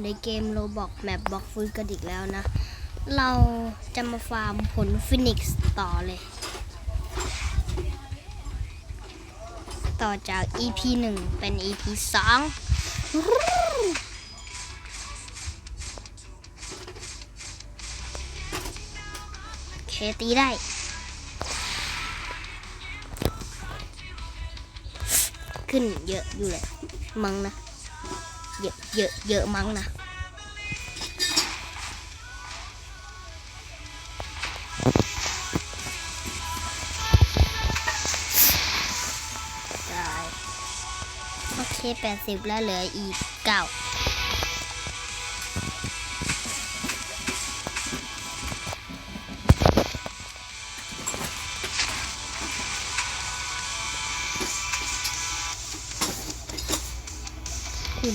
ในเกมโรบอกแมปบล็อกฟื้นกันอีกแล้วนะ เราจะมาฟาร์มผลฟินิกซ์ต่อเลย ต่อจาก EP 1 เป็น EP 2เคตีได้ ขึ้นเยอะอยู่เลย มั้งนะ เยอะเยอะเยอะมั้งนะได้โอเคแปดสิบแล้วเหลืออีกเก้า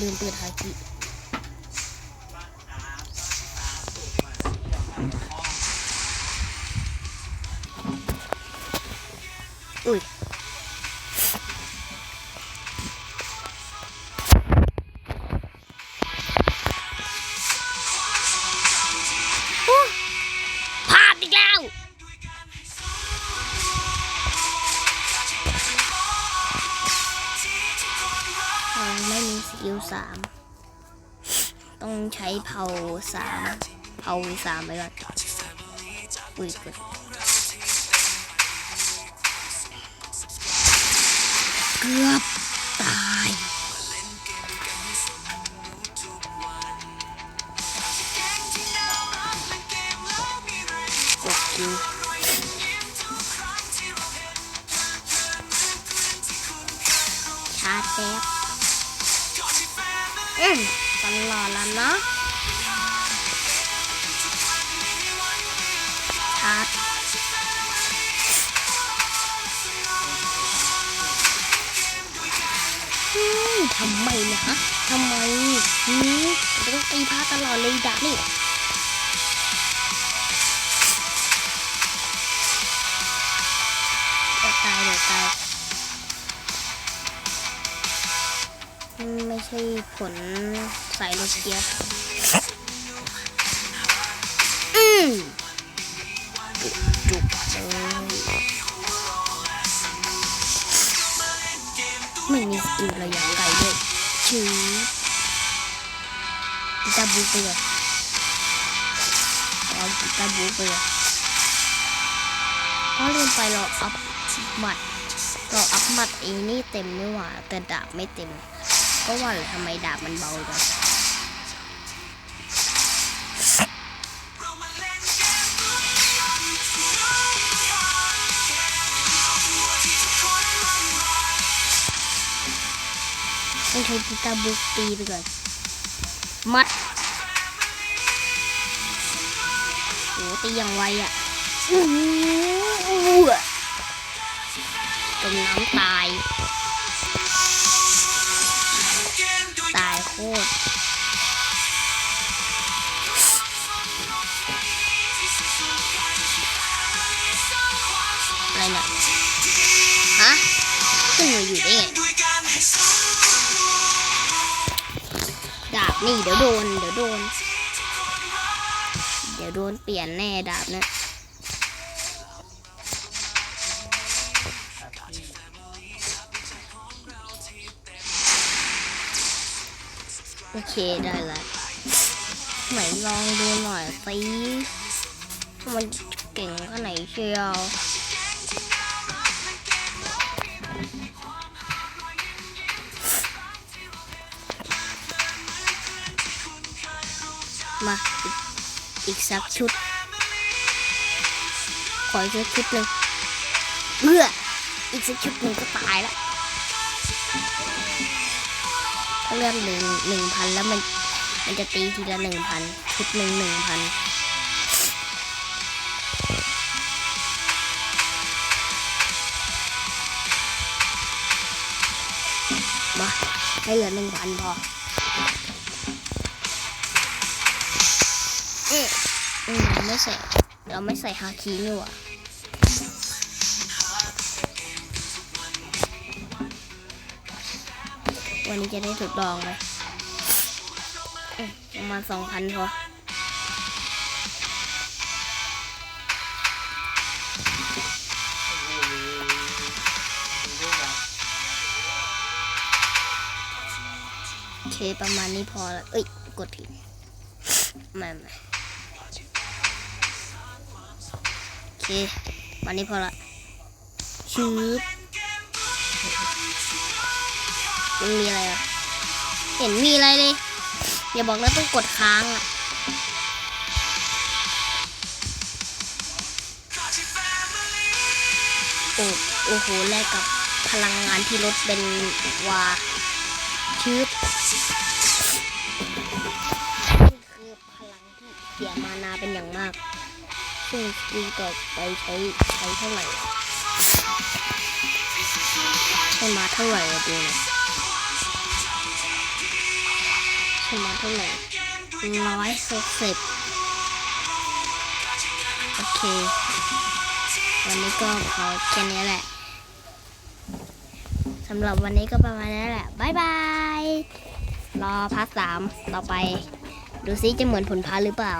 ลืมเปิดฮากิอุ้ย กิลสาม ต้องใช้เผาสามเผาสามไปก่อนอุ้ยกดเกือบตายกดคิว อืมตลอดแล้วเนาะชาร์จทำไมนะทำไมอืมต้องตีพาตลอดเลยดักนี่เดี๋ยวตายเดี๋ยวตาย ใช่ผลใสายโลเกียอืมจุกเลยไม่มีสกิลระยะไกลด้วยชื่อกีตาร์บูไปเลยเอากีตาร์บูไปเลยเพราะลืมไปเราอัพหมัดเราอัพหมัดเองนี่เต็มไม่หว่าแต่ดาบไม่เต็ม ก็ว่าเลยทำไมดาบมันเบาจังต้องใช้กีตาร์บุกตีไปก่อน มัดโหตีอย่างไวอะ อู้หูจมน้ำตา ดาบนี่เดี๋ยวโดน เดี๋ยวโดน เดี๋ยวโดนเปลี่ยนแน่ดาบนะโอเคได้แล้วไหนลองดูหน่อยสิมันเก่งแค่ไหนเชียว มาอีกอีกสักชุด ขออีกสักชุดหนึ่งเมื่ออีกสักชุดหนึ่งก็ตายแล้วถ้าเลือกหนึ่งหนึ่งพันแล้วมันมันจะตีทีละหนึ่งพันชุดหนึ่งหนึ่งพันมาให้เหลือหนึ่งพันพอ ใส่ เราไม่ใส่ฮาคินี่หว่าวันนี้จะได้ทดลองไหมอืมประมาณสองพันพอโอเค ประมาณนี้พอละเอ้ย กดผิดไม่ไม่ เควันนี้พอละชืบมันมีอะไรอะ เห็นมีอะไรเลย อย่าบอกนะต้องกดค้างอะโอ้โอ้โหแลกกับพลังงานที่ลดเป็นวาชืบนี่คือพลังที่เสียมานาเป็นอย่างมาก ซึ่งสกิลต่อไปใช้ใช้เท่าไหร่ใช้มาเท่าไหร่อะดูนะใช้มาเท่าไหร่ร้อยหกสิบโอเค วันนี้ก็พอแค่นี้แหละสำหรับวันนี้ก็ประมาณนี้แหละบายบาย รอพาร์ทสามต่อไป ดูซิจะเหมือนผลพาร์ทหรือเปล่า